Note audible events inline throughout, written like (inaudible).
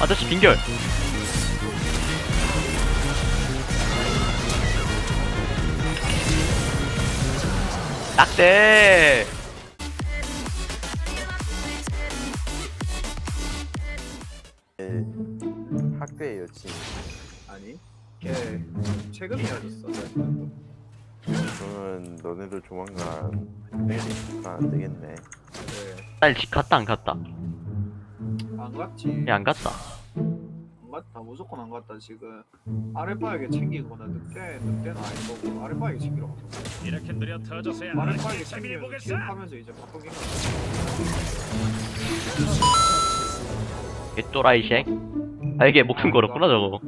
아저씨 빙결. 딱대. 예, 학교의 여친. 아니 걔 최근 헤어졌어? 그러면 너네도 조만간 내일이니까? 안 되겠네. 네. 딸 집 갔다 안 갔다 안 갔지. 얘 안 갔다. 안 갔다. 무조건 안 갔다 지금. 아랫바에게 챙기거나 늑대 늑대는 아닐 거고 아랫바에게 챙기러 갔어 이렇게 느려 터져서야 아랫바에게 재미를 챙기면 보겠어. 기억하면서 이제 바꾸긴 거얘 또라이쉥 아 이게 목숨 걸었구나 저거.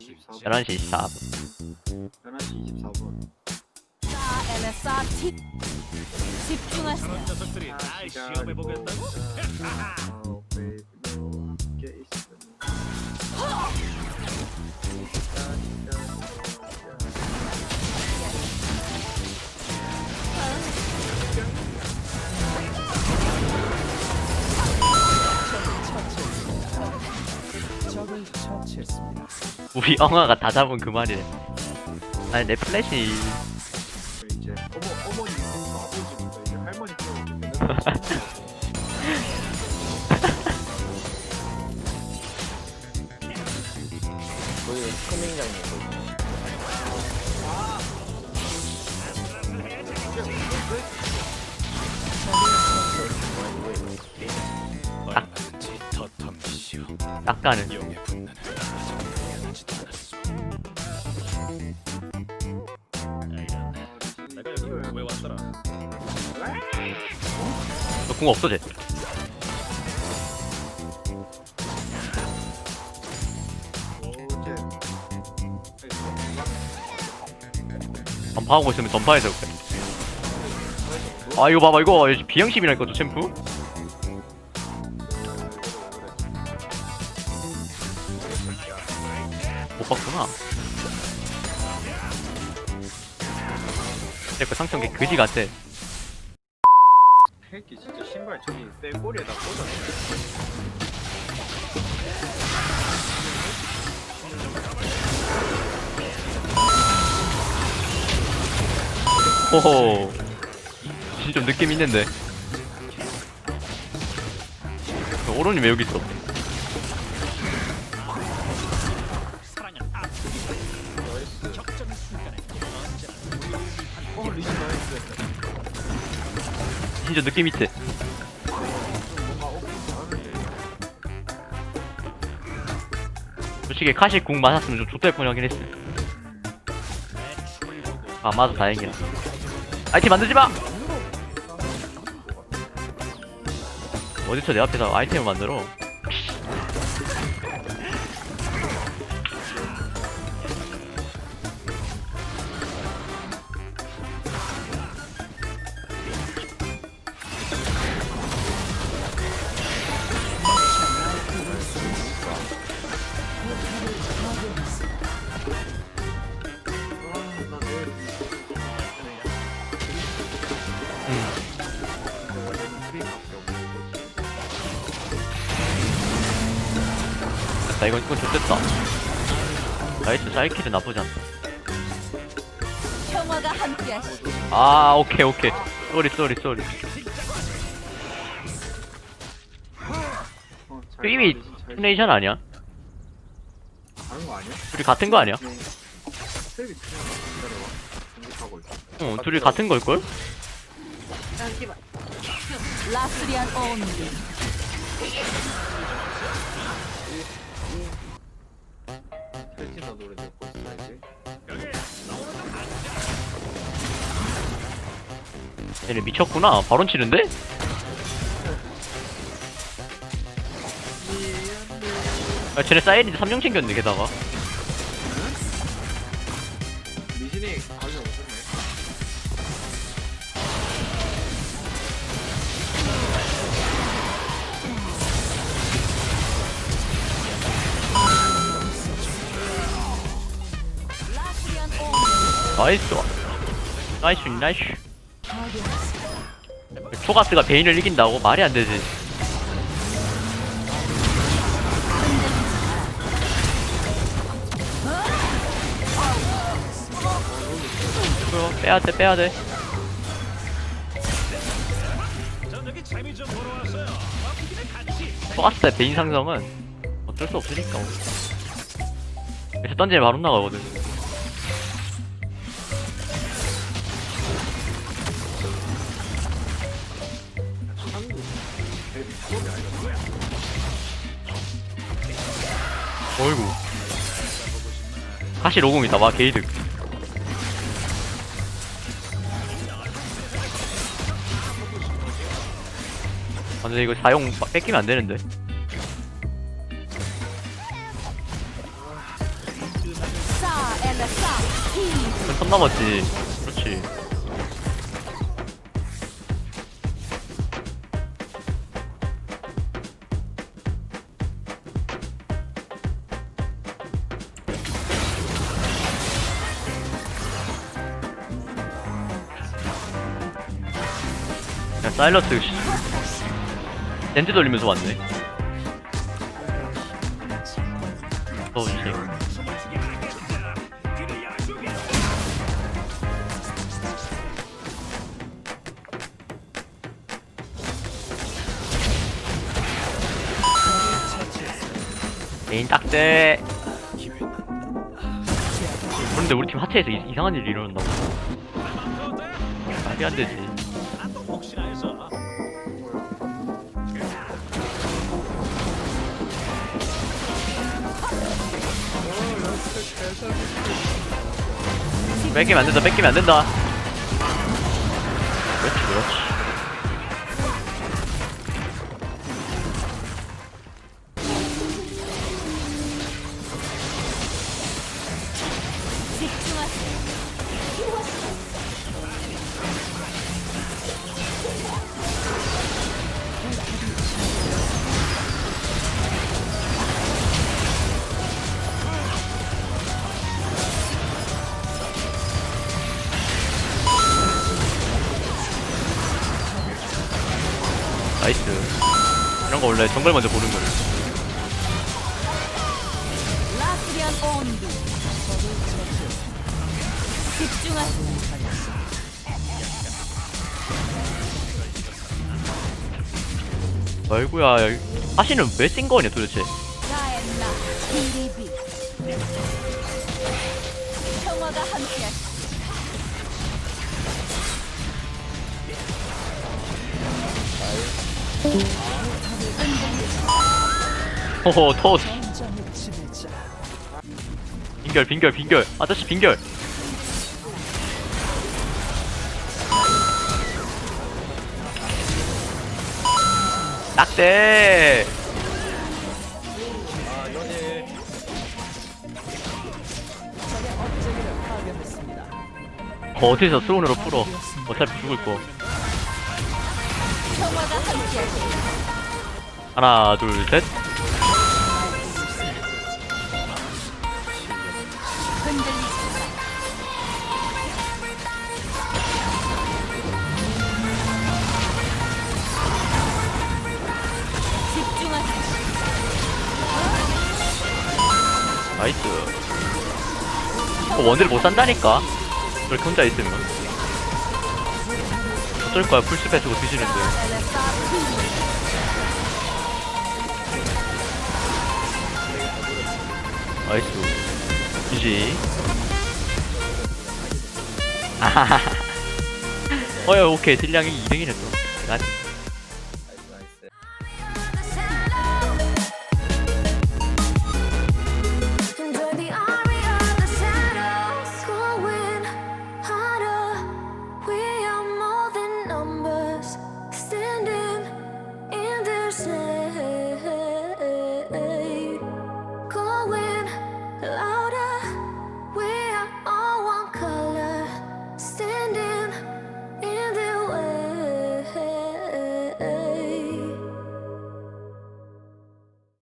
24분. 11시 24분. 11시 24분. MSRT 집중하세요. 그런 녀석들이 날 시험해 보겠다고? 있으면 우리 엉아가 다 잡은 그 말이네. 아니 내 플래시 딱 가는 용에 붙는 하지도 않았어. 내가 여기 왜 왔더라? 너궁 없어 쟤 전파하고 있으면 전파해서 그래 아 이거 봐봐 이거 비양심이라니까 저 챔프? 못 봤구나. 내거 상처 게 그지 같아. 새끼 진짜 신발 저기 뺑꼬리에다 꽂았네 호호. 진짜 좀 느낌 있는데. 오른이 왜 여기 있어 진짜 느낌 잘하는데 솔직히 카시 궁 맞았으면 좀 좆될 뻔하긴 했어 아 맞아 다행이야 아이템 만들지 마! 어디서 내 앞에서 아이템을 만들어 나 이건 이건 좋겠다 나이스 사이킬은 나쁘지 않다 평화가 함께하시. 아 오케이 오케이 쏘리 쏘리 쏘리 게임이 투네이션 아니야? 다른 거 아니야? 둘이 같은 거 아니야? 테레비 그냥 기다려봐 공격하고 있어 응 둘이 같은 걸걸? 라스리안 온리. 얘네 미쳤구나 바론 치는데? 아 쟤네 사이렌즈 3명 챙겼네 게다가 미신이 라스리안 온리. 나이스 나이스 나이스 초가스가 베인을 이긴다고? 말이 안 되지. 빼야 돼, 빼야 돼. 토가스 의 베인 상점은 어쩔 수 없으니까. 그래서 던지면 바로 나가거든. 어이구. 사실 50이다 와 게이드 아 근데 이거 사용 막 뺏기면 안 되는데. 싸 엘레사 티 그럼 선 넘었지. 그렇지 야 사일러스 씨. 렌즈 돌리면서 왔네 어 씨. 메인 딱대 그런데 우리 팀 하체에서 이, 상한 일이 일어난다고 말이 안 되지 뺏기면 안 된다 뺏기면 안 된다. 그렇지 그렇지 집중하세요 이런 거 원래 정글 먼저 보는 거를 라스리안 온도 집중하세요 아이구야 하시는 왜쓴 거냐 도대체? 비리비. 평화가 호호 토스 빈결 빈결 빈결. 아저씨 빈결. 딱대. 어디서 수온으로 풀어? 어차피 죽을 거. 하나 둘셋 원딜 못 산다니까. 그렇게 혼자 있으면. 어쩔 거야 풀스페 주고 뒤지는데. 나이스. 이지. (laughs) 아하하하. 어여 오케이. 딜량이 2등이네 또. 나이스